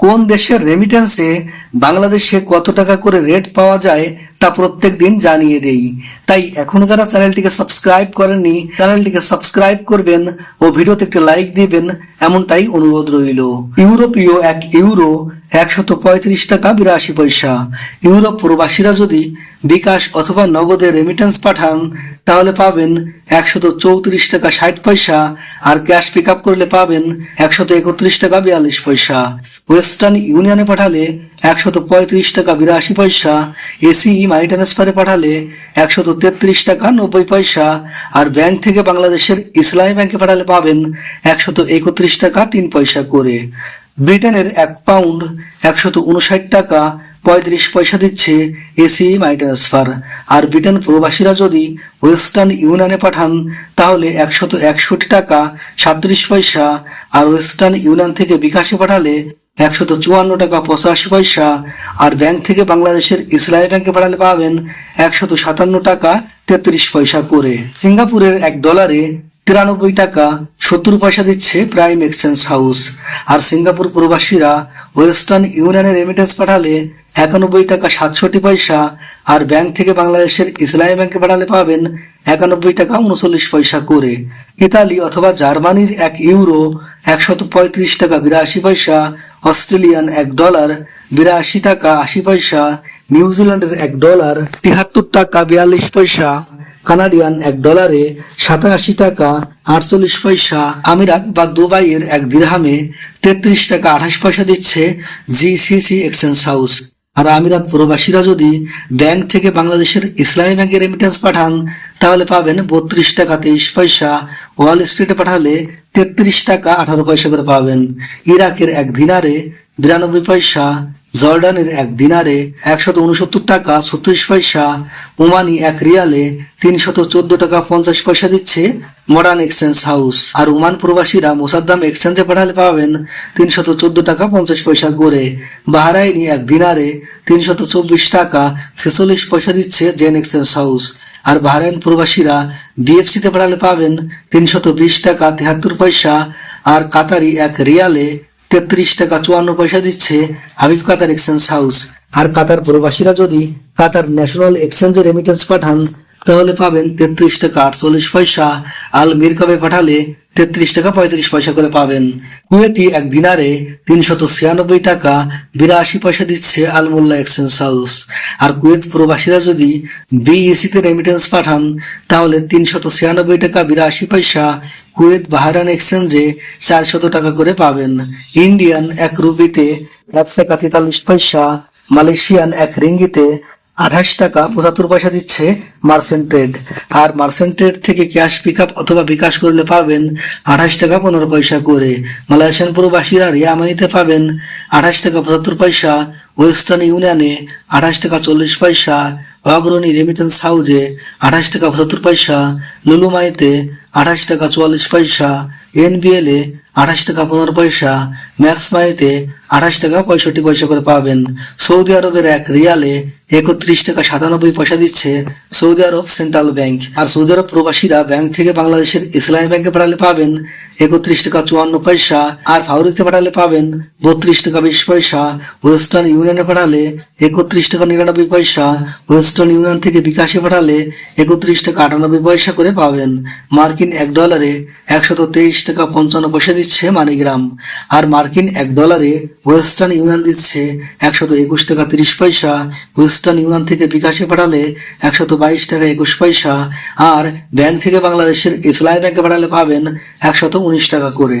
কোন দেশের রেমিটেন্সে বাংলাদেশে কত টাকা করে রেট পাওয়া যায় তা প্রত্যেক দিন জানিয়ে দেই। তাই এখনও যারা চ্যানেলটিকে সাবস্ক্রাইব করেননি, চ্যানেলটিকে সাবস্ক্রাইব করবেন ও ভিডিওতে একটি লাইক দিবেন, এমনটাই অনুরোধ রইল। ইউরোপীয় এক ইউরো একশত পঁয়ত্রিশ টাকা বিরাশি পয়সা। ইউরোপ প্রবাসীরা যদি বিকাশ অথবা নগদে রেমিটেন্স পাঠান, তাহলে পাবেন একশত চৌত্রিশ টাকা ষাট পয়সা আর ক্যাশ পিক আপ করলে পাবেন একশত একত্রিশ টাকা বিয়াল্লিশ পয়সা। ওয়েস্টার্ন ইউনিয়নে পাঠালে একশত পঁয়ত্রিশ টাকা বিরাশি পয়সা এসি মানি ট্রান্সফারে পাঠালে একশত তেত্রিশ টাকা, নব্বই পয়সা আর ব্যাংক থেকে বাংলাদেশের ইসলামী ব্যাংকে পাঠালে পাবেন একশত একত্রিশ টাকা, তিন পয়সা করে। ব্রিটেনের এক পাউন্ড একশত উনষাট টাকা, পঁয়ত্রিশ পয়সা দিচ্ছে এসি মানি ট্রান্সফার আর ব্রিটেন প্রবাসীরা যদি ওয়েস্টার্ন ইউনিয়নে পাঠান, তাহলে একশত একষট্টি টাকা, সাতত্রিশ পয়সা। আর ওয়েস্টার্ন ইউনিয়ন থেকে বিকাশে পাঠালে একশত চুয়ান্ন টাকা পঁচাশি পয়সা, আর ব্যাংক থেকে বাংলাদেশের ইসলামী ব্যাংকে পাঠালে পাবেন একশত সাতান্ন টাকা তেত্রিশ পয়সা করে। সিঙ্গাপুরের এক ডলারে তিরানব্বই টাকা সত্তর পয়সা দিচ্ছে প্রাইম এক্সচেঞ্জ হাউস। আর সিঙ্গাপুর প্রবাসীরা ওয়েস্টার্ন ইউনিয়নে রেমিটেন্স পাঠালে একানব্বই টাকা সাতষট্টি পয়সা, আর ব্যাংক থেকে বাংলাদেশের ইসলামী ব্যাংকে পাঠালে পাবেন একানব্বই টাকা উনচল্লিশ পয়সা করে। ইতালি অথবা জার্মানির এক ইউরো একশত পঁয়ত্রিশ টাকা বিরাশি পয়সা, অস্ট্রেলিয়ান এক ডলার বিরাশি টাকা আশি পয়সা নিউজিল্যান্ডের এক ডলার তিহাত্তর টাকা বিয়াল্লিশ পয়সা, কানাডিয়ান এক ডলারে সাতাশি টাকা আটচল্লিশ পয়সা, আমিরাত বা দুবাইয়ের এক দিরহামে তেত্রিশ টাকা আঠাশ পয়সা দিচ্ছে জিসিসি এক্সচেঞ্জ হাউস। আর আমিরাত প্রবাসীরা যদি ব্যাংক থেকে বাংলাদেশের ইসলামী ব্যাংকের রেমিটেন্স পাঠান, তাহলে পাবেন বত্রিশ টাকা তেইশ পয়সা। ওয়াল স্ট্রিটে পাঠালে তেত্রিশ টাকা আঠারো পয়সা করে পাবেন। ইরাকের এক দিনারে বিরানব্বই পয়সা। জর্ডানের এক দিনারে একশত উনসত্তর টাকা ছত্রিশ পয়সা, ওমানি এক রিয়ালে তিনশত চোদ্দ টাকা পঞ্চাশ পয়সা দিচ্ছে মডার্ন এক্সচেঞ্জ হাউস। আর ওমান প্রবাসীরা মোসাদ্দাম এক্সচেঞ্জে পাঠালে পাবেন তিনশত চোদ্দ টাকা পঞ্চাশ পয়সা করে। বাহারাইনি এক দিনারে তিনশত চব্বিশ টাকা ছেচল্লিশ পয়সা দিচ্ছে জেন এক্সচেঞ্জ হাউস। আর বাহরাইন প্রবাসীরা বিএফসিতে পাঠালে পাবেন তিনশত বিশ টাকা তেহাত্তর পয়সা। আর কাতারি এক রিয়ালে তেত্রিশ টাকা চুয়ান্ন পয়সা দিচ্ছে হাবিব কাতার এক্সচেঞ্জ হাউস। আর কাতার প্রবাসীরা যদি কাতার ন্যাশনাল এক্সচেঞ্জে রেমিটেন্স পাঠান, তাহলে পাবেন তেত্রিশ টাকা আটচল্লিশ পয়সা। আল মির মিরকাবে পাঠালে? তেত্রিশ টাকা পঁয়ত্রিশ পয়সা করে পাবেন। কুয়েতি এক দিনারে তিনশত ছিয়ানব্বই টাকা বিরাশি পয়সা দিচ্ছে আল মোল্লা এক্সচেঞ্জ হাউস। আর কুয়েত প্রবাসীরা যদি বিইসিতে রেমিটেন্স পাঠান, তাহলে তিনশত ছিয়ানব্বই টাকা বিরাশি পয়সা কুয়েত বাহারান এক্সচেঞ্জে চারশত টাকা করে পাবেন। ইন্ডিয়ান এক রুপিতে এক টাকা তেতাল্লিশ পয়সা, মালয়েশিয়ান এক রিঙ্গিতে আঠাশ টাকা পঁচাত্তর পয়সা দিচ্ছে মার্সেন্ট ট্রেড আর মার্সেন্ট ট্রেড থেকে ক্যাশ পিক আপ অথবা বিকাশ করলে পাবেন আঠাশ টাকা পনেরো পয়সা করে। মালয়েশিয়ান প্রবাসীরা রিয়ামাইতে পাবেন আঠাশ টাকা পঁচাত্তর পয়সা, ওয়েস্টার্ন ইউনিয়নে আঠাশ টাকা চল্লিশ পয়সা, অগ্রণী রেমিটেন্স হাউজে আঠাশ টাকা পঁচাত্তর পয়সা, লুলুমাইতে আঠাশ টাকা চুয়াল্লিশ পয়সা এনবিএল এ আঠাশ টাকা পনেরো পয়সা ম্যাক্স ম্যাক্সমাইতে আঠাশ টাকা পঁয়ষট্টি পয়সা করে পাবেন। সৌদি আরবের এক রিয়ালে একত্রিশ টাকা সাতানব্বই পয়সা দিচ্ছে সৌদি আরব সেন্ট্রাল ব্যাংক। আর সৌদি আরব প্রবাসীরা ব্যাংক থেকে বাংলাদেশের ইসলামী ব্যাংকে পাঠালে পাবেন একত্রিশ টাকা চুয়ান্ন পয়সা, আর ফাউরিতে পাঠালে পাবেন বত্রিশ টাকা বিশ পয়সা, ওয়েস্টার্ন ইউনিয়নে পাঠালে একত্রিশ টাকা নিরানব্বই পয়সা, ওয়েস্টার্ন ইউনিয়ন থেকে বিকাশে পাঠালে একত্রিশ টাকা আটানব্বই পয়সা করে পাবেন। মার্কিন এক ডলারে একশত তেইশ টাকা পঞ্চান্ন পয়সা দিচ্ছে মানিগ্রাম। আর মার্কিন এক ডলারে ওয়েস্টার্ন ইউনিয়ন দিচ্ছে একশত একুশ টাকা তিরিশ পয়সা। ওয়েস্টার্ন ইউনিয়ন থেকে বিকাশে পাঠালে একশত বাইশ টাকা একুশ পয়সা। আর ব্যাংক থেকে বাংলাদেশের ইসলামী ব্যাংকে পাঠালে পাবেন একশত উনিশ টাকা করে।